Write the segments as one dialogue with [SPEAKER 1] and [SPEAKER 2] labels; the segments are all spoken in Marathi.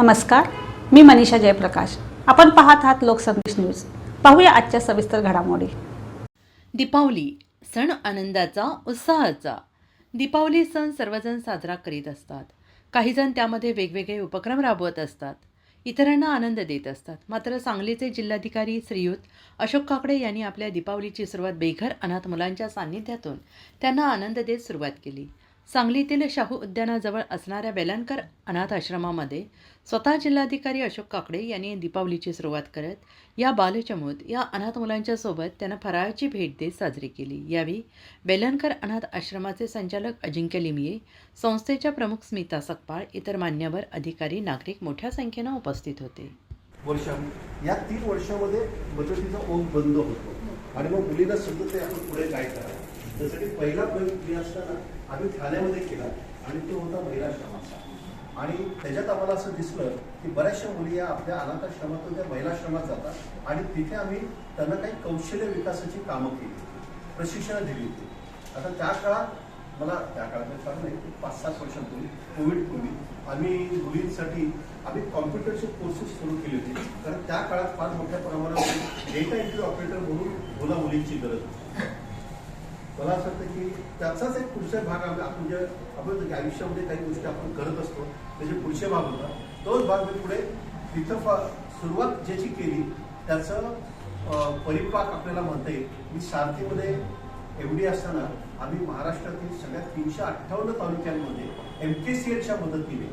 [SPEAKER 1] नमस्कार मी मनीषा जयप्रकाश. आपण पाहत आहात लोकसंदेश न्यूज. पाहूया आजच्या सविस्तर घडामोडी.
[SPEAKER 2] दीपावली सण आनंदाचा उत्साहाचा. दीपावली सण सर्वजण साजरा करीत असतात. काहीजण त्यामध्ये वेगवेगळे उपक्रम राबवत असतात. इतरांना आनंद देत असतात. मात्र सांगलीचे जिल्हाधिकारी श्रीयुत अशोक काकडे यांनी आपल्या दीपावलीची सुरुवात बेघर अनाथ मुलांच्या सान्निध्यातून त्यांना आनंद देत सुरुवात केली. सांगलीतील शाहू उद्यानाजवळ असणाऱ्या बेलनकर अनाथ आश्रमामध्ये स्वतः जिल्हाधिकारी अशोक काकडे यांनी दीपावलीची सुरुवात करत या बालचमूत या अनाथ मुलांच्या सोबत त्यांना फराळाची भेट देत साजरी केली. यावेळी बेलनकर अनाथ आश्रमाचे संचालक अजिंक्य लिमये संस्थेच्या प्रमुख स्मिता सकपाळ इतर मान्यवर अधिकारी नागरिक मोठ्या संख्येनं उपस्थित होते.
[SPEAKER 3] वर्षा या तीन वर्षामध्ये बचतीचा ओघ बंद होतो. आणि मग मुलींना समजत आपण पुढे काय करा त्यासाठी पहिला प्रयोग असताना आम्ही ठाण्यामध्ये केला आणि तो होता महिलाश्रमाचा आणि त्याच्यात आम्हाला असं दिसलं की बऱ्याचशा मुली या आपल्या अनाथाश्रमातून त्या महिलाश्रमात जातात आणि तिथे आम्ही त्यांना काही कौशल्य विकासाची कामं केली. प्रशिक्षणं दिली होती. आता त्या काळात मला त्या काळात कारण नाही पाच सात वर्षांपूर्वी कोविडपूर्वी आम्ही मुलींसाठी आम्ही कॉम्प्युटरचे कोर्सेस सुरू केले होते. कारण त्या काळात फार मोठ्या प्रमाणात डेटा एंट्री ऑपरेटर म्हणून मुला मुलींची गरज होती. मला असं वाटतं की त्याचाच एक पुढचा भाग आम्ही आपण जे आपण आयुष्यामध्ये काही गोष्टी आपण करत असतो त्याचे पुढचे भाग होता तोच भाग मी पुढे तिथं सुरुवात ज्याची केली त्याचं परिपाक आपल्याला म्हणता येईल. मी सारथीमध्ये एम डी असताना आम्ही महाराष्ट्रातील सगळ्या तीनशे अठ्ठावन्न तालुक्यांमध्ये एम के सी एलच्या मदतीने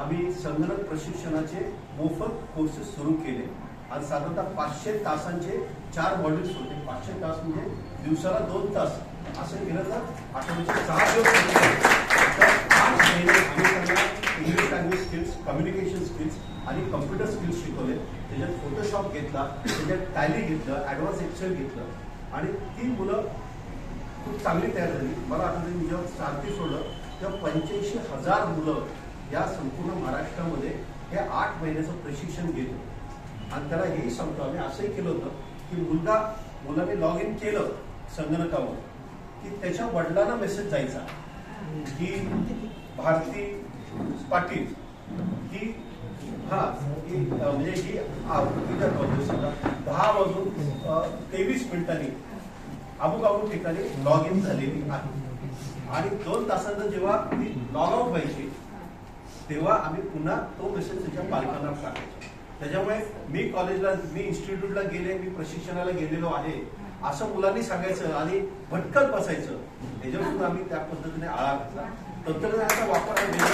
[SPEAKER 3] आम्ही संगणक प्रशिक्षणाचे मोफत कोर्सेस सुरू केले. आणि साधारणतः पाचशे तासांचे चार मॉड्यूल्स होते. पाचशे तास म्हणजे दिवसाला दोन तास. असं केलं तर आठवड्याचे सहा दिवस English language skills communication skills आणि कम्प्युटर स्किल्स शिकवले. त्याच्यात फोटोशॉप घेतला त्याच्यात टॅली घेतलं ॲडव्हान्स एक्सेल घेतलं. आणि ती मुलं खूप चांगली तयार झाली. मला आठवते मी जेव्हा सारथी सोडलं तेव्हा पंच्याऐंशी हजार मुलं या संपूर्ण महाराष्ट्रामध्ये हे आठ महिन्याचं प्रशिक्षण घेत आणि त्याला हेही सांगतो आम्ही असंही केलं होतं की मुलगा मुलाने लॉग इन केलं संगणकावर. की त्याच्या वडिलांना मेसेज जायचा. की भारती पाटील ही हा म्हणजे ही आ, समजा दहा वाजून तेवीस मिनिटांनी अमुक अमुक ठिकाणी लॉग इन झालेली आहे. आणि दोन तासानंतर जेव्हा ती लॉग आउट व्हायची तेव्हा आम्ही पुन्हा तो मेसेज त्याच्या पालकांना टाकायचो. त्याच्यामुळे मी कॉलेजला मी इन्स्टिट्यूटला गेले मी प्रशिक्षणाला गेलेलो आहे. असं मुलांनी सांगायचं आणि भटकत बसायचं. त्याच्यापासून आम्ही त्या पद्धतीने आळा घातला. तंत्रज्ञानाचा वापर वेगळा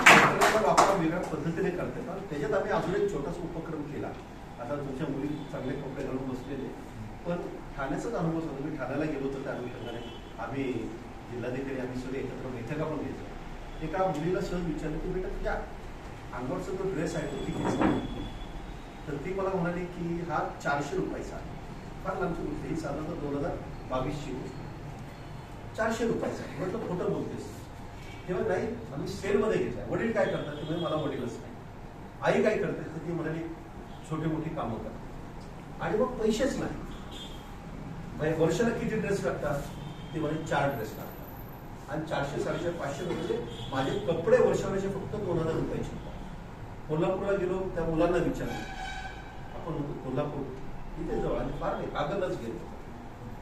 [SPEAKER 3] तंत्रज्ञानाचा वापर वेगळ्या पद्धतीने करतात आणि त्याच्यात आम्ही अजून एक छोटासा उपक्रम केला. आता तुमच्या मुली चांगले कपडे घालून बसलेले पण ठाण्याचाच अनुभव सांगतो. मी ठाण्याला गेलो होतो त्या अनुषंगाने. आम्ही जिल्हाधिकारी आम्ही सगळे एकत्र बैठका पण घ्यायचो एका मुलीला सहज विचारलं की बेटा तुझ्या अंगावरचा जो ड्रेस आहे तो कितीचा आहे?" तर ती मला म्हणाली की हा चारशे रुपयाचा आहे. फार लांबची गोष्ट ही साधारणतः दोन हजार बावीसची गोष्ट चारशे रुपयाचा आहे. म्हटलं खोटं बोलतेस. तेव्हा नाही आम्ही सेलमध्ये घेतलाय वडील काय करतात? ते म्हणजे मला वडीलच नाही. आई काय करते? तर ती म्हणाली छोटी मोठी कामं करतात आणि मग पैसेच नाही. वर्षाला किती ड्रेस लागतात? ते म्हणे चार ड्रेस लागतात. आणि चारशे साडेशे पाचशे रुपये म्हणजे माझे कपडे वर्षाचे फक्त दोन हजार रुपयाचे कोल्हापूरला गेलो त्या मुलांना विचारलं. आपण कोल्हापूर. इथे जवळ आणि फार नाही कागदच गेलो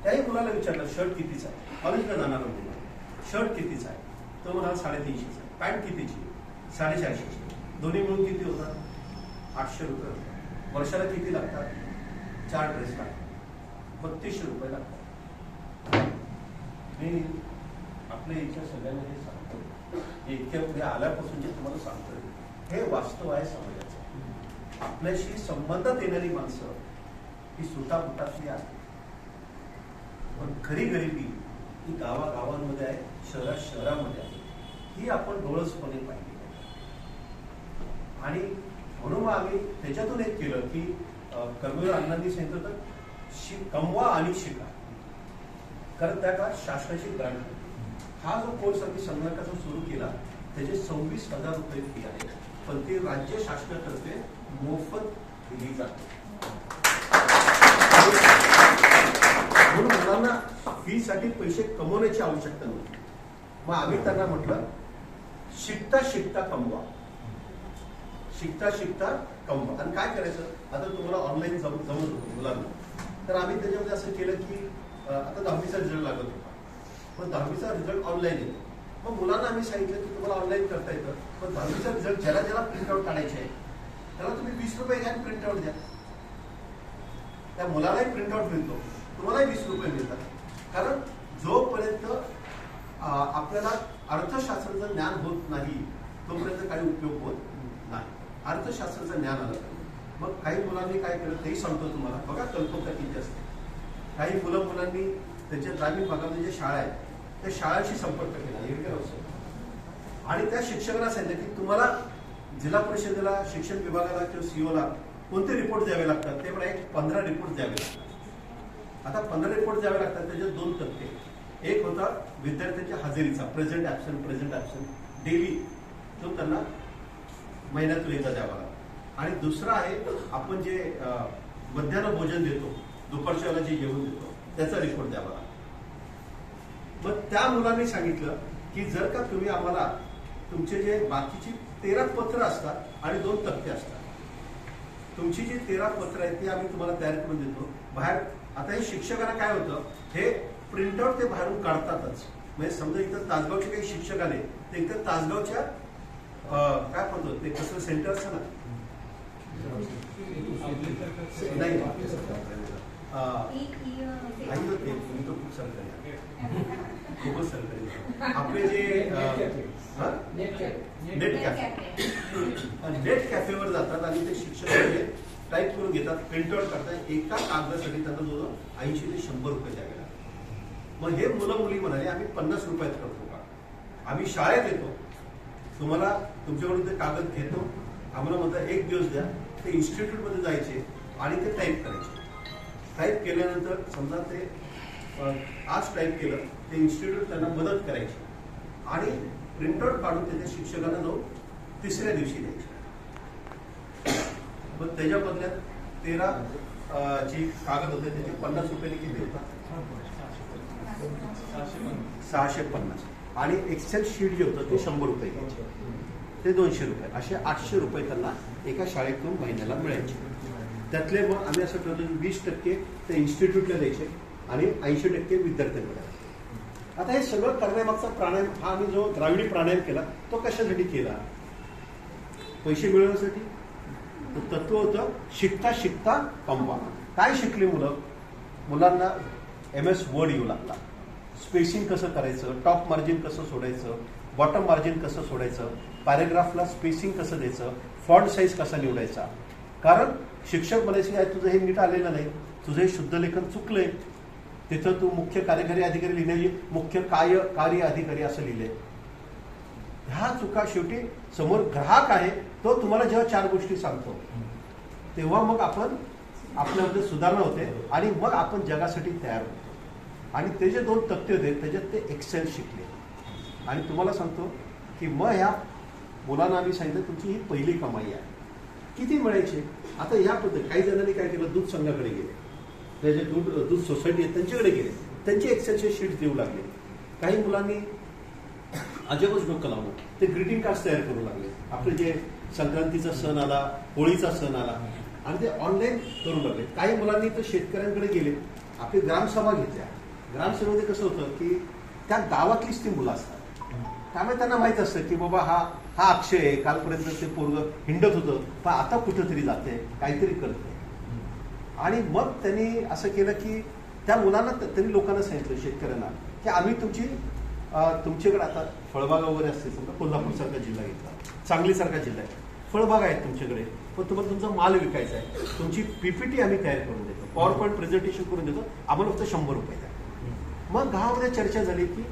[SPEAKER 3] त्याही मुलाला विचारलं शर्ट कितीचा आहे? कॉलेजला जाणार मुलगा शर्ट कितीचा आहे? तो म्हणाला साडेतीनशेचा आहे. पॅन्ट कितीची? साडेचारशेची. दोन्ही मिळून किती होतात? आठशे रुपये होतात. वर्षाला किती लागतात? चार ड्रेस लागतात. बत्तीसशे रुपये लागतात. मी आपल्या इथल्या सगळ्यांना हे सांगतो इतक्या पुढे आल्यापासून जे तुम्हाला सांगतोय हे वास्तव आहे समजा. आपल्याशी संबंधात येणारी माणसं ही सुटापुटातली आहे पण खरी गरिबी ही गावागावांमध्ये आहे शहरात शहरामध्ये आहे. ही आपण डोळसपणे पाहिली. आणि म्हणून मग आम्ही त्याच्यातून एक केलं की कर्मवीर अण्णांनी सांगितलं तर शि कमवा आणि शिका. कारण त्या काळात शासनाची ग्रांट हा जो कोर्स आम्ही संगणकाचा सुरू केला त्याचे सव्वीस हजार रुपये फी आहे. पण ती राज्य शासनातर्फे मोफत दिली जाते. म्हणून मुलांना फी साठी पैसे कमवण्याची आवश्यकता नव्हती. मग आम्ही त्यांना म्हटलं शिकता शिकता कमवा. शिकता शिकता कमवा. आणि काय करायचं? आता तुम्हाला ऑनलाईन जमत होतं मुलांना. तर आम्ही त्याच्यामध्ये असं केलं की आता दहावीचा रिझल्ट लागत होता. पण दहावीचा रिझल्ट ऑनलाईन येतो. मग मुलांना आम्ही सांगितलं की तुम्हाला ऑनलाईन करता येतं. पण दहावीचा रिझल्ट ज्याला ज्याला प्रिंटआउट काढायचे आहे त्याला तुम्ही वीस रुपये घ्या आणि प्रिंटआउट द्या. त्या मुलालाही प्रिंटआउट मिळतो. तुम्हालाही वीस रुपये मिळतात. कारण जोपर्यंत आपल्याला अर्थशास्त्राचं ज्ञान होत नाही तोपर्यंत काही उपयोग होत नाही. अर्थशास्त्राचं ज्ञान आलं मग काही मुलांनी काय केलं तेही सांगतो तुम्हाला. बघा कल्पकता किती असते. काही मुलं मुलांनी त्यांच्या ग्रामीण भागामध्ये ज्या शाळा आहेत त्या शाळांशी संपर्क केला. योग्य असो? आणि त्या शिक्षकांना सांगितलं की तुम्हाला जिल्हा परिषदेला शिक्षण विभागाला किंवा सीओला कोणते रिपोर्ट द्यावे लागतात? ते मला एक पंधरा रिपोर्ट द्यावे लागतात. आता पंधरा रिपोर्ट द्यावे लागतात त्याच्यात दोन टक्के. एक होता विद्यार्थ्यांच्या हजेरीचा present absent present absent daily तो त्यांना महिन्यातून एकदा द्यावा लागतो. आणि दुसरा आहे आपण जे मध्यान्ह भोजन देतो दुपारच्या वेळेला जे जेवण देतो त्याचा रिपोर्ट द्यावा लागतो. मग त्या मुलांनी सांगितलं की जर का तुम्ही आम्हाला तुमचे जे बाकीची तेरा पत्र असतात आणि दोन तक्ते असतात. तुमची जी तेरा पत्र आहेत ती आम्ही तुम्हाला तयार करून देतो. बाहेर आता हे शिक्षकांना काय होतं हे प्रिंटआउट ते बाहेरून काढतातच. म्हणजे समजा इथं तासगावचे काही शिक्षक आले ते इथं तासगावच्या काय म्हणतो ते कसं सेंटर असतं ना? नाही. होते तुम्ही तो खूप आहे. खूपच सरकारी. आपले जे? नेट कॅफे नेट कॅफेवर जातात आणि ते शिक्षक टाईप करून घेतात प्रिंटआउट करतात. एका कागदासाठी त्यांना जवळ ऐंशी ते शंभर रुपये द्यावे लागतात. मग हे मुलं मुली म्हणाले आम्ही पन्नास रुपयात करतो का? आम्ही शाळेत येतो. तुम्हाला तुमच्याकडून ते कागद घेतो. आम्हाला म्हणतात एक दिवस द्या. ते इन्स्टिट्यूटमध्ये जायचे आणि ते टाईप करायचे. टाईप केल्यानंतर समजा ते आज टाईप केलं ते इन्स्टिट्यूट त्यांना मदत करायची. आणि प्रिंटआउट काढून त्याच्या शिक्षकांना जाऊन तिसऱ्या दिवशी द्यायचे. मग त्याच्या बदल्यात तेरा जी कागद होते त्याचे पन्नास रुपयाने किती होतात सहाशे पन्नास. आणि एक्सेल शीट जे होतं ते शंभर रुपये घ्यायचे. ते दोनशे रुपये. असे आठशे रुपये त्यांना एका शाळेतून महिन्याला मिळायचे. त्यातले मग आम्ही असं ठरवतो की वीस टक्के ते इन्स्टिट्यूटला द्यायचे. आणि ऐंशी टक्के विद्यार्थ्यांकडे आता हे सगळं करण्यामागचा प्राणायाम हा आम्ही जो द्राविडी प्राणायाम केला तो कशासाठी केला? पैसे मिळवण्यासाठी? तर तत्व होतं शिकता शिकता कमवा. काय शिकली मुलं? मुलांना एम एस वर्ड येऊ लागला. स्पेसिंग कसं करायचं? टॉप मार्जिन कसं सोडायचं? बॉटम मार्जिन कसं सोडायचं? पॅरेग्राफला स्पेसिंग कसं द्यायचं? फॉन्ट साईज कसा निवडायचा? कारण शिक्षक म्हणायचे तुझं हे नीट आलेलं नाही. तुझं हे शुद्ध लेखन चुकलंय. तिथं तू मुख्य कार्यकारी अधिकारी लिहिण्याऐवजी मुख्य काय कार्य अधिकारी असं लिहिले ह्या चुका शेवटी समोर ग्राहक आहे तो तुम्हाला जेव्हा चार गोष्टी सांगतो तेव्हा मग आपण आपल्यामध्ये सुधारणा होते आणि मग आपण जगासाठी तयार होतो. आणि ते जे दोन तथ्य होते त्याच्यात ते एक्सेल शिकले आणि तुम्हाला सांगतो की मग ह्या मुलांना आम्ही सांगितलं तुमची ही पहिली कमाई आहे. किती मिळायची? आता या पद्धती काही जणांनी काय केलं दूध संघाकडे गेले. जे दूध दूध सोसायटी आहे त्यांच्याकडे गेले. त्यांचे एक्सेलचे शीट देऊ लागले. काही मुलांनी अजबच डोकं लावलं. ते ग्रीटिंग कार्ड तयार करू लागले. आपले जे संक्रांतीचा सण आला होळीचा सण आला आणि ते ऑनलाईन करू लागले. काही मुलांनी तर शेतकऱ्यांकडे गेले. आपली ग्रामसभा घेतल्या. ग्रामसभेमध्ये कसं होतं की त्या गावातलीच ती मुलं असतात. त्यामुळे त्यांना माहीत असतं की बाबा हा हा अक्षय आहे. कालपर्यंत ते पोरग हिंडत होतं. पण आता कुठंतरी जाते. काहीतरी करतं. आणि मग त्यांनी असं केलं की त्या मुलांना त्यांनी लोकांना सांगितलं शेतकऱ्यांना की आम्ही तुमची तुमच्याकडे आता फळबागा वगैरे असते समजा कोल्हापूर सारखा जिल्हा घेतला सांगलीसारखा जिल्हा आहे. फळबागा आहेत तुमच्याकडे पण तुम्हाला तुमचा माल विकायचा आहे. तुमची पीपीटी आम्ही तयार करून देतो. पॉवर पॉईंट प्रेझेंटेशन करून देतो. आम्हाला फक्त शंभर रुपये द्या. मग गावामध्ये चर्चा झाली की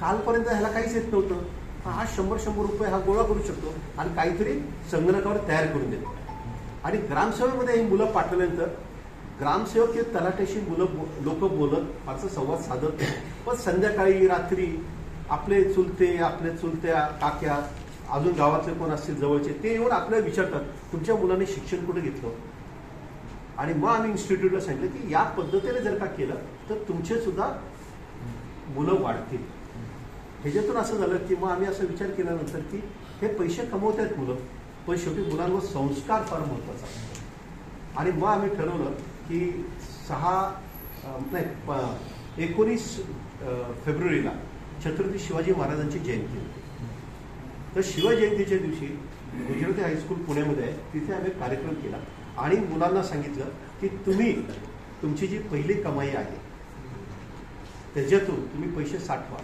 [SPEAKER 3] कालपर्यंत ह्याला काहीच येत नव्हतं. हा शंभर शंभर रुपये हा गोळा करू शकतो आणि काहीतरी संगणकावर तयार करून देतो. आणि ग्रामसभेमध्ये ही मुलं पाठवल्यानंतर ग्रामसेवक हे तलाट्याशी मुलं लोक बोलत माझा संवाद साधत नाही. पण संध्याकाळी रात्री आपले चुलते आपल्या चुलत्या काक्या अजून गावातले कोण असतील जवळचे ते येऊन आपल्याला विचारतात तुमच्या मुलाने शिक्षण कुठे घेतलं? आणि मग आम्ही इन्स्टिट्यूटला सांगितलं की या पद्धतीने जर का केलं तर तुमचे सुद्धा मुलं वाढतील. ह्याच्यातून असं झालं की मग आम्ही असं विचार केल्यानंतर की हे पैसे कमवत आहेत मुलं पण शेवटी मुलांवर संस्कार फार महत्त्वाचा आणि मग आम्ही ठरवलं की सहा नाही प- एकोणीस फेब्रुवारीला छत्रपती शिवाजी महाराजांची जयंती होती. तर शिवजयंतीच्या दिवशी गुजराती हायस्कूल पुण्यामध्ये आहे तिथे आम्ही कार्यक्रम केला. आणि मुलांना सांगितलं की तुम्ही तुमची जी पहिली कमाई आहे त्याच्यातून तुम्ही पैसे साठवा.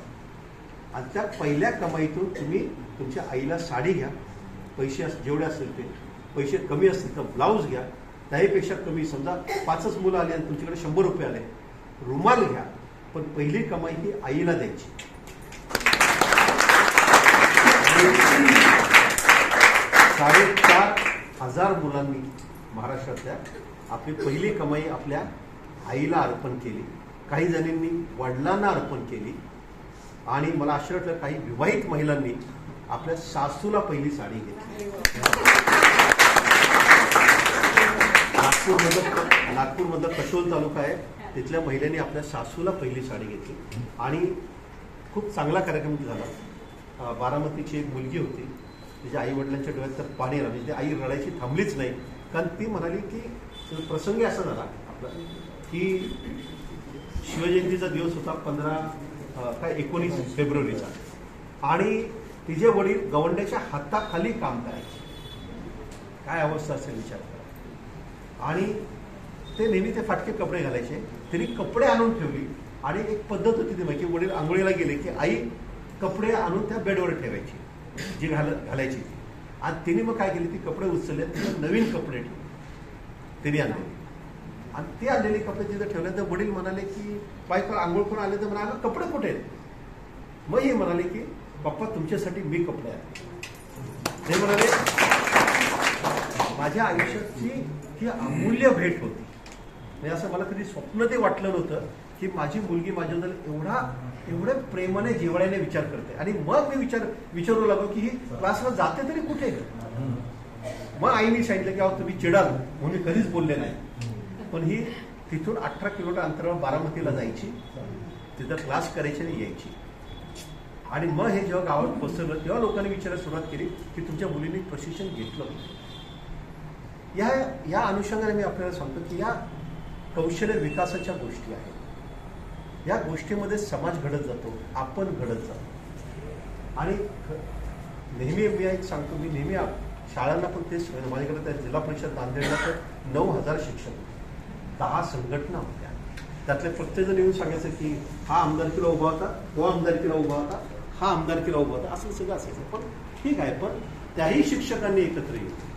[SPEAKER 3] आणि त्या पहिल्या कमाईतून तुम्ही तुमच्या आईला साडी घ्या पैसे जेवढे असतील ते पैसे कमी असतील तर ब्लाऊज घ्या त्याहीपेक्षा कमी. समजा पाचच मुलं आली आणि तुमच्याकडे शंभर रुपये आले. रुमाल घ्या पण पहिली कमाई ही आईला द्यायची. साडेचार हजार मुलांनी महाराष्ट्रातल्या आपली पहिली कमाई आपल्या आईला अर्पण केली. काही जणींनी वडिलांना अर्पण केली. आणि मला आश्चर्य वाटलं काही विवाहित महिलांनी आपल्या सासूला पहिली साडी घेतली. नागपूरमधलं नागपूरमधलं कशोल तालुका आहे. तिथल्या महिलेने आपल्या सासूला पहिली साडी घेतली. आणि खूप चांगला कार्यक्रम झाला. बारामतीची एक मुलगी होती. तिच्या आई वडिलांच्या डोळ्यात तर पाणी आलं. म्हणजे ती आई रडायची थांबलीच नाही. कारण ती म्हणाली की प्रसंगी असा झाला आपला की शिवजयंतीचा दिवस होता पंधरा काय एकोणीस फेब्रुवारीचा. आणि तिचे वडील गवंड्याच्या हाताखाली काम करायचे. काय अवस्था असेल विचार. आणि ते नेहमी ते फाटके कपडे घालायचे. त्यांनी कपडे आणून ठेवली. आणि एक पद्धत होती ती माहिती वडील आंघोळीला गेले की आई कपडे आणून त्या बेडवर ठेवायची जी घाल घालायची. आणि तिने मग काय केली ती कपडे उचलले तिथे नवीन कपडे ठेवले. तिने आणले आणि ते आणलेले कपडे तिथे ठेवले तर वडील म्हणाले की बायको आंघोळ करून आले तर म्हणा कपडे कुठे आहेत? मग हे म्हणाले की पप्पा तुमच्यासाठी मी कपडे आहे ते म्हणाले माझ्या आयुष्याची ही अमूल्य भेट होती. म्हणजे असं मला कधी स्वप्न ते वाटलं नव्हतं की माझी मुलगी माझ्याबद्दल एवढा एवढ्या प्रेमाने जिव्हाळ्याने विचार करते. आणि मग मी विचार विचारू लागलो की ही क्लासला जाते तरी कुठे? मग आईने सांगितलं की अहो तुम्ही चिडाल म्हणून मी कधीच बोलले नाही. पण ही तिथून अठरा किलोमीटर अंतरावर बारामतीला जायची. तिथं क्लास करायची आणि यायची. आणि मग हे जेव्हा गावात पसरलं तेव्हा लोकांनी विचारायला सुरुवात केली की तुमच्या मुलींनी प्रशिक्षण घेतलं. या या अनुषंगाने मी आपल्याला सांगतो की या कौशल्य विकासाच्या गोष्टी आहेत. या गोष्टीमध्ये समाज घडत जातो आपण घडत जातो. आणि नेहमी मी एक सांगतो मी नेहमी शाळांना पण तेच माझ्याकडे त्या जिल्हा परिषद नांदेडला तर नऊ हजार शिक्षक होते. दहा संघटना होत्या. त्यातले प्रत्येकजण येऊन सांगायचं की हा आमदारकीला उभा होता तो आमदारकीला उभा होता हा आमदारकीला उभा होता असं सगळं असायचं. पण ठीक आहे पण त्याही शिक्षकांनी एकत्र येऊन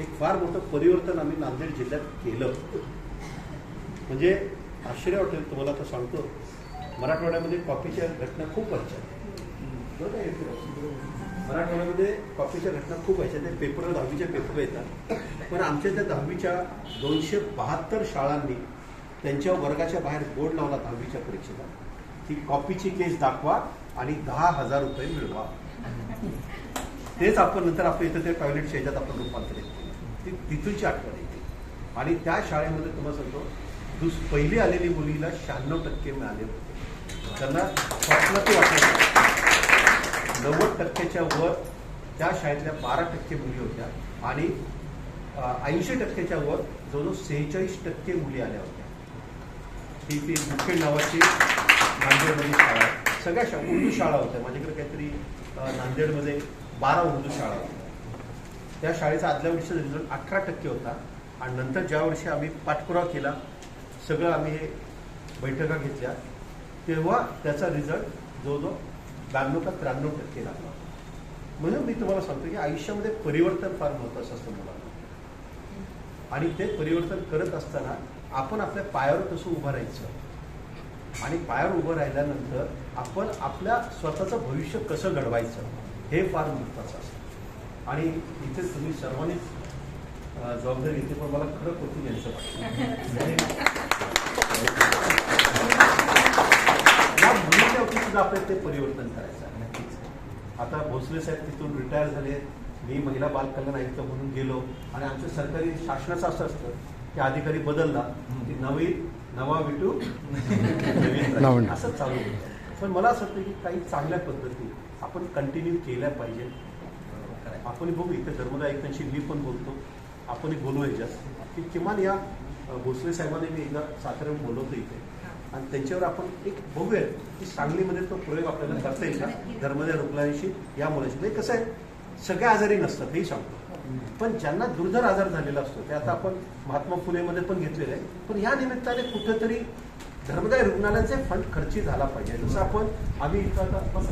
[SPEAKER 3] एक फार मोठं परिवर्तन आम्ही नांदेड जिल्ह्यात केलं. म्हणजे आश्चर्य वाटेल तुम्हाला आता सांगतो. मराठवाड्यामध्ये कॉफीच्या घटना खूप व्हायच्या. मराठवाड्यामध्ये कॉफीच्या घटना खूप व्हायच्या. ते पेपर दहावीच्या पेपर येतात. पण आमच्या त्या दहावीच्या दोनशे बहात्तर शाळांनी त्यांच्या वर्गाच्या बाहेर बोर्ड लावला दहावीच्या परीक्षेला. की कॉपीची केस दाखवा आणि दहा हजार रुपये मिळवा. तेच आपण नंतर आपल्या इथं ते टॉयलेटच्या ह्याच्यात आपण रूपांतरित ती तिथूनची आठवण येते आणि त्या शाळेमध्ये तुम्हाला सांगतो दुस पहिली आलेली मुलीला शहाण्णव टक्के मिळाले होते. त्यांना स्वप्नात वाटलं नव्वद टक्क्याच्या वर त्या शाळेतल्या बारा टक्के मुली होत्या आणि ऐंशी टक्क्याच्या वर जवळजवळ सेहेचाळीस टक्के मुली आल्या होत्या. ही ती मुखेड नावाची नांदेडमध्ये शाळा सगळ्या शा उर्दू शाळा होत्या. माझ्याकडे काहीतरी नांदेडमध्ये बारा उर्दू शाळा होत्या. त्या शाळेचा आदल्या वर्षीचा रिझल्ट अठरा टक्के होता. आणि नंतर ज्या वर्षी आम्ही पाठपुरावा केला सगळं आम्ही हे बैठका घेतल्या तेव्हा त्याचा रिझल्ट जवळजवळ ब्याण्णव का त्र्याण्णव टक्के लागला. म्हणून मी तुम्हाला सांगतो की आयुष्यामध्ये परिवर्तन फार महत्वाचं असतं मुलांना. आणि ते परिवर्तन करत असताना आपण आपल्या पायावर कसं उभं राहायचं? आणि पायावर उभं राहिल्यानंतर आपण आपल्या स्वतःचं भविष्य कसं घडवायचं? हे फार महत्वाचं असतं. आणि इथे तुम्ही सर्वांनीच जबाबदारी घेते पण मला खरं कौतुक यांचं या मुलीच्या सुद्धा आपल्याला ते परिवर्तन करायचं आहे नक्कीच आता भोसले साहेब तिथून रिटायर झाले मी महिला बाल कल्याण आयुक्त म्हणून गेलो आणि आमच्या सरकारी शासनाचं असं असतं की अधिकारी बदलला की नवीन नवा विटू. नवीन. असंच चालू होतं पण मला असं वाटतं की काही चांगल्या पद्धती आपण कंटिन्यू केल्या पाहिजे आपण बघू इथे धर्मदाय ऐकांशी मी पण बोलतो. आपण बोलू ह्याच्यात की किमान या भोसले साहेबांनी मी एकदा साताऱ्याहून बोलवतो इथे. आणि त्यांच्यावर आपण एक बघूया की सांगलीमध्ये तो प्रयोग आपल्याला करता येईल का? धर्मदाय रुग्णालयाशी या मुलाशी. म्हणजे कसं आहे सगळ्या आजारी नसतात हेही सांगतो. पण ज्यांना दुर्धर आजार झालेला असतो ते आता आपण महात्मा फुलेमध्ये पण घेतलेलं आहे. पण या निमित्ताने कुठेतरी धर्मदाय रुग्णालयाचे फंड खर्ची झाला पाहिजे. जसं आपण आम्ही इथं आता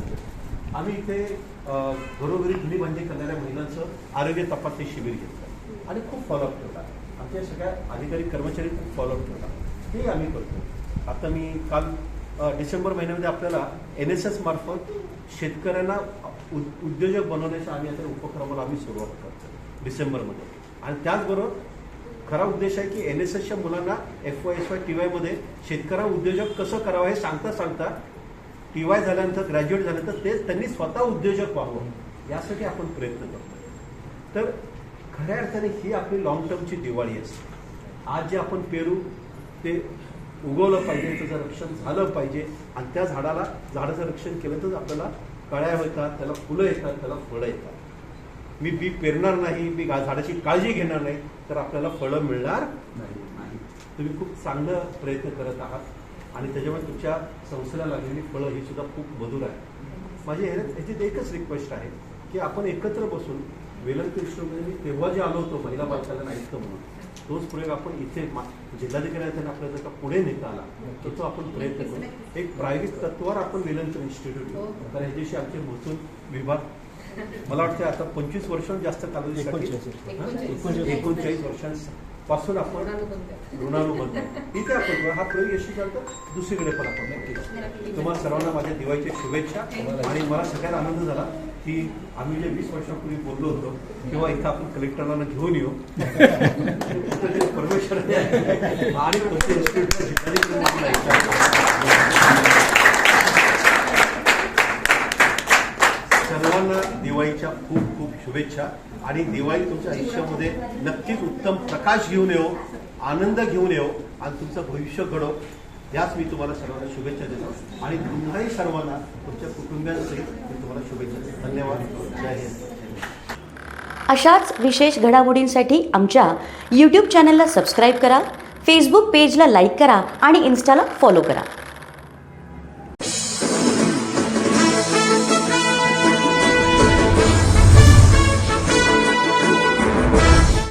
[SPEAKER 3] आम्ही इथे घरोघरी धुणी करणाऱ्या महिलांचं आरोग्य तपासणी शिबिर घेतलं. आणि खूप फॉलोअप ठेवतात आमच्या सगळ्या अधिकारी कर्मचारी खूप फॉलोअप ठेवतात हे आम्ही करतो. आता मी काल डिसेंबर महिन्यामध्ये आपल्याला एन एस एस मार्फत शेतकऱ्यांना उद्योजक बनवण्याच्या आम्ही आता उपक्रमाला आम्ही सुरुवात करतो. डिसेंबरमध्ये. आणि त्याचबरोबर खरा उद्देश आहे की एन एस एसच्या मुलांना F Y S Y T वायमध्ये शेतकऱ्या उद्योजक कसं करावं हे सांगता सांगता टी वाय झाल्यानंतर ग्रॅज्युएट झाल्यानंतर तेच त्यांनी स्वतः उद्योजक व्हावं यासाठी आपण प्रयत्न करतो. तर खऱ्या अर्थाने ही आपली लॉंग टर्मची दिवाळी असते. आज जे आपण पेरू ते उगवलं पाहिजे त्याचं रक्षण झालं पाहिजे आणि त्या झाडाला झाडाचं रक्षण केलं तर आपल्याला कळ्या येतात त्याला फुलं येतात त्याला फळं येतात. मी बी पेरणार नाही मी झाडाची काळजी घेणार नाही तर आपल्याला फळं मिळणार नाही. तुम्ही खूप चांगलं प्रयत्न करत आहात. आणि त्याच्यामुळे तुमच्या संस्थेला लागलेली फळं ही सुद्धा खूप मधुर आहे माझी ह्याच्यात एकच रिक्वेस्ट आहे की आपण एकत्र बसून वेलन कृष्णमध्ये मी तेव्हा जे आलो होतो महिला बालकाला आयुक्त म्हणून तोच प्रयोग आपण इथे जिल्हाधिकारी त्यांना आपल्याला जर का पुढे नेता आला तर तो आपण प्रयत्न करू. एक प्रायोगिक तत्वावर आपण वेलनचं इन्स्टिट्यूट तर ह्याच्याशी आमचे महसूल विभाग मला वाटतं आता पंचवीस वर्ष जास्त कालावधीसाठी
[SPEAKER 4] एकोणचाळीस.
[SPEAKER 3] एकोणचाळीस. पासून आपण ऋणानुबंध. इथे आपण हा प्रयोग यशस्वी झाला दुसरीकडे पण आपण तुम्हाला सर्वांना माझ्या दिवाळीच्या शुभेच्छा आणि मला सगळ्यात आनंद झाला की आम्ही जे वीस वर्षापूर्वी बोललो होतो किंवा इथं आपण कलेक्टरला घेऊन येऊ. परमेश्वर परमेश्वराने आणि दिवाळीच्या खूप खूप शुभेच्छा. आणि दिवाळी तुमच्या आयुष्यामध्ये नक्कीच उत्तम प्रकाश घेऊन येऊ आनंद घेऊन येऊ आणि तुमचं भविष्य घडो. याच मी तुम्हाला सर्वांना शुभेच्छा देतो. आणि तुम्हाही सर्वांना तुमच्या कुटुंबियांसहित मी तुम्हाला शुभेच्छा देतो. धन्यवाद. जय हिंद.
[SPEAKER 5] अशाच विशेष घडामोडींसाठी आमच्या यूट्यूब चॅनलला सबस्क्राईब करा फेसबुक पेजला लाईक करा आणि इन्स्टाला फॉलो करा.